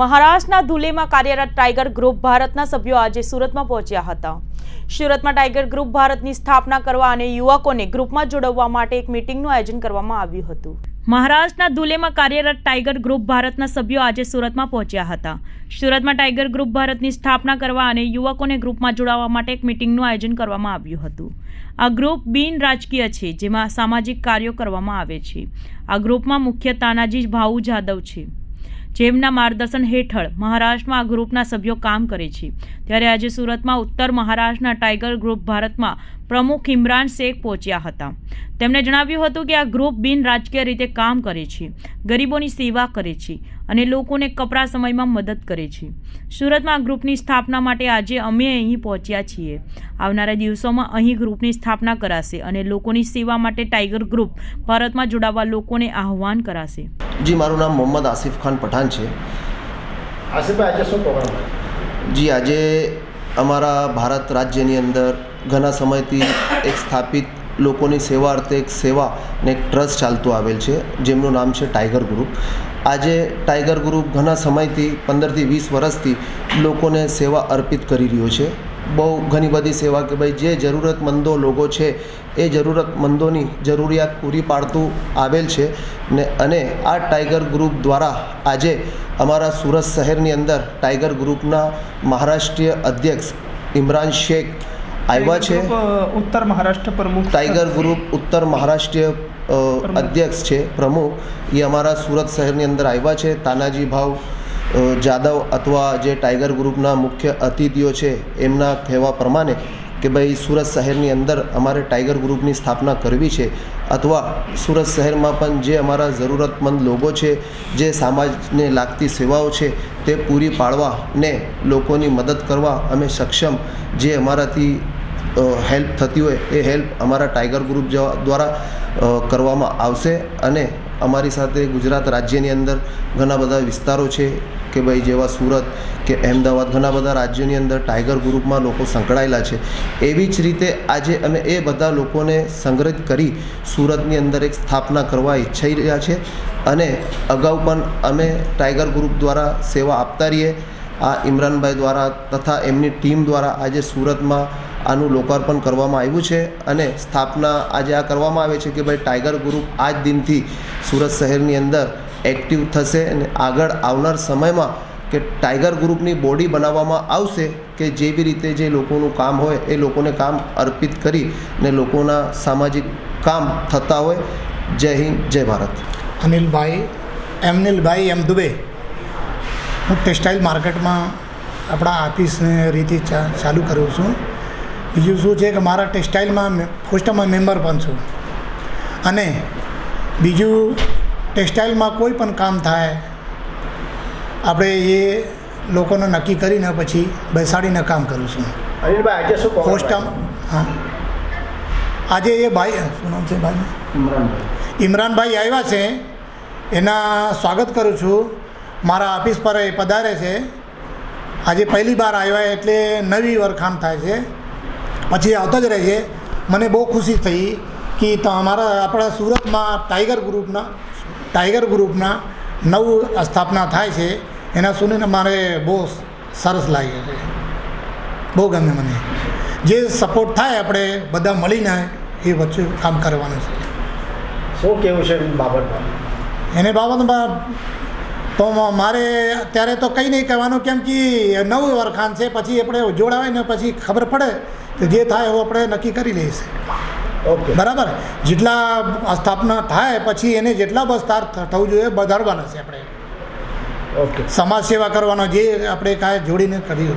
મહારાષ્ટ્રના ધુલેમાં કાર્યરત tiger group ભારતના સભ્યો આજે સુરતમાં પહોંચ્યા હતા. સુરતમાં ટાઈગર ગ્રુપ ભારતની સ્થાપના કરવા અને યુવકોને ગ્રુપમાં જોડવવા માટે એક મિટિંગનું આયોજન કરવામાં આવ્યું હતું. મહારાષ્ટ્રના ધુલેમાં કાર્યરત ટાઈગર ગ્રુપ ભારતના સભ્યો આજે સુરતમાં પહોંચ્યા હતા. સુરતમાં ટાઈગર ગ્રુપ ભારતની સ્થાપના કરવા અને યુવકોને ગ્રુપમાં જોડાવા માટે એક મિટિંગનું આયોજન કરવામાં આવ્યું હતું. આ ગ્રુપ બિન રાજકીય છે, જેમાં સામાજિક કાર્યો કરવામાં આવે છે. આ ગ્રુપમાં મુખ્ય તાનાજી ભાઉ જાદવ છે. જેમના માર્ગદર્શન હેઠળ મહારાષ્ટ્રમાં આ ગ્રુપના સભ્યો કામ કરે છે. ત્યારે આજે સુરતમાં ઉત્તર મહારાષ્ટ્રના ટાઈગર ગ્રુપ ભારતમાં પ્રમુખ ઇમરાન શેખ પહોંચ્યા હતા. તેમણે જણાવ્યું હતું કે આ ગ્રુપ બિન રાજકીય રીતે કામ કરે છે, ગરીબોની સેવા કરે છે અને લોકોને કપરા સમયમાં મદદ કરે છે. સુરતમાં આ ગ્રુપની સ્થાપના માટે આજે અમે અહીં પહોંચ્યા છીએ. આવનારા દિવસોમાં અહીં ગ્રુપની સ્થાપના કરાશે અને લોકોની સેવા માટે ટાઈગર ગ્રુપ ભારતમાં જોડાવા લોકોને આહવાન કરાશે. જી મારું નામ મોહમ્મદ આસિફ ખાન પઠાણ છે. આસિફભાઈ આજે શું પ્રોગ્રામ જી આજે અમારા ભારત રાજ્યની અંદર ઘણા સમયથી એક સ્થાપિત લોકોની સેવા અર્થે એક સેવા ને એક ટ્રસ્ટ ચાલતું આવેલ છે જેમનું નામ છે ટાઈગર ગ્રુપ. આજે ટાઈગર ગ્રુપ ઘણા સમયથી પંદરથી વીસ વર્ષથી લોકોને સેવા અર્પિત કરી રહ્યો છે. બહુ ઘણી બધી સેવા કે ભાઈ જે જરૂરતમંદો લોકો છે એ જરૂરતમંદોની જરૂરિયાત પૂરી પાડતું આવેલ છે. ને અને આ ટાઈગર ગ્રુપ દ્વારા આજે અમારા સુરત શહેરની અંદર ટાઈગર ગ્રુપના મહારાષ્ટ્રીય અધ્યક્ષ ઇમરાન શેખ આવ્યા છે. ઉત્તર મહારાષ્ટ્ર પ્રમુખ ટાઈગર ગ્રુપ ઉત્તર મહારાષ્ટ્રીય અધ્યક્ષ છે પ્રમુખ એ અમારા સુરત શહેરની અંદર આવ્યા છે. તાનાજી ભાવ જાદવ અથવા જે ટાઈગર ગ્રુપના મુખ્ય અતિથિઓ છે, એમના કહેવા પ્રમાણે કે ભાઈ સુરત શહેરની અંદર અમારે ટાઈગર ગ્રુપની સ્થાપના કરવી છે અથવા સુરત શહેરમાં પણ જે અમારા જરૂરતમંદ લોકો છે, જે સમાજને લાગતી સેવાઓ છે, તે પૂરી પાડવા ને લોકોની મદદ કરવા અમે સક્ષમ જે અમારાથી હેલ્પ થતી હોય એ હેલ્પ અમારા ટાઈગર ગ્રુપ દ્વારા કરવામાં આવશે અને અમારી સાથે ગુજરાત રાજ્યની અંદર ઘણા બધા વિસ્તારો છે કે ભાઈ જેવા સુરત કે અહેમદાબાદ, ઘણા બધા રાજ્યોની અંદર ટાઈગર ગ્રુપમાં લોકો સંકળાયેલા છે. એવી જ રીતે આજે અમે એ બધા લોકોને સંગ્રહિત કરી સુરતની અંદર એક સ્થાપના કરવા ઈચ્છાઈ રહ્યા છે અને અગાઉ પણ અમે ટાઈગર ગ્રુપ દ્વારા સેવા આપતા રહીએ. આ ઇમરાનભાઈ દ્વારા તથા એમની ટીમ દ્વારા આજે સુરતમાં આનું લોકાર્પણ કરવામાં આવ્યું છે અને સ્થાપના આજે આ કરવામાં આવે છે કે ભાઈ ટાઈગર ગ્રુપ આ જ દિનથી સુરત શહેરની અંદર એક્ટિવ થશે અને આગળ આવનાર સમયમાં કે ટાઈગર ગ્રુપની બોડી બનાવવામાં આવશે કે જેવી રીતે જે લોકોનું કામ હોય એ લોકોને કામ અર્પિત કરી ને લોકોના સામાજિક કામ થતા હોય. જય હિન્દ, જય ભારત. અનિલભાઈ, એમનિલભાઈ એમ દુબે. હું ટેક્સટાઇલ માર્કેટમાં આપણા ઓફિસને રીતે ચાલુ કરું છું. બીજું શું છે કે મારા ટેક્સટાઇલમાં મે- ફોસ્ટમાં મેમ્બર પણ છું. અને બીજું ટેક્સટાઇલમાં કોઈ પણ કામ થાય આપણે એ લોકોને નક્કી કરીને પછી બેસાડીને કામ કરું છું. અનિલભાઈ આજે શું પોસ્ટમ હા. આજે એ ભાઈ શું નામ છે ભાઈ ઇમરાનભાઈ. ઇમરાનભાઈ આવ્યા છે. એના સ્વાગત કરું છું. મારા ઓફિસ પર એ પધારે છે. આજે પહેલી વાર આવ્યા એટલે નવી વરખાણ થાય છે. પછી આવતા જ રહે છે. મને બહુ ખુશી થઈ કે તમારા આપણા સુરતમાં ટાઈગર ગ્રુપના ટાઈગર ગ્રુપના નવું સ્થાપના થાય છે. એના સુનીને મારે બહુ સરસ લાગે છે. બહુ ગમે મને. જે સપોર્ટ થાય આપણે બધા મળીને એ વચ્ચે કામ કરવાનું છે. શું કેવું છે બાબતમાં? એને બાબતમાં તો મારે અત્યારે તો કંઈ નહીં કહેવાનું કેમ કે નવું વરખાન છે પછી આપણે જોડાવાય ને પછી ખબર પડે તો જે થાય એવું આપણે નક્કી કરી લઈશું. ઓકે. બરાબર? જેટલા સ્થાપના થાય પછી એને જેટલા બસ્તાર થવું જોઈએ વધારવાના છે આપણે. ઓકે. સમાજ સેવા કરવાનો જે આપણે કાંઈ જોડીને કરી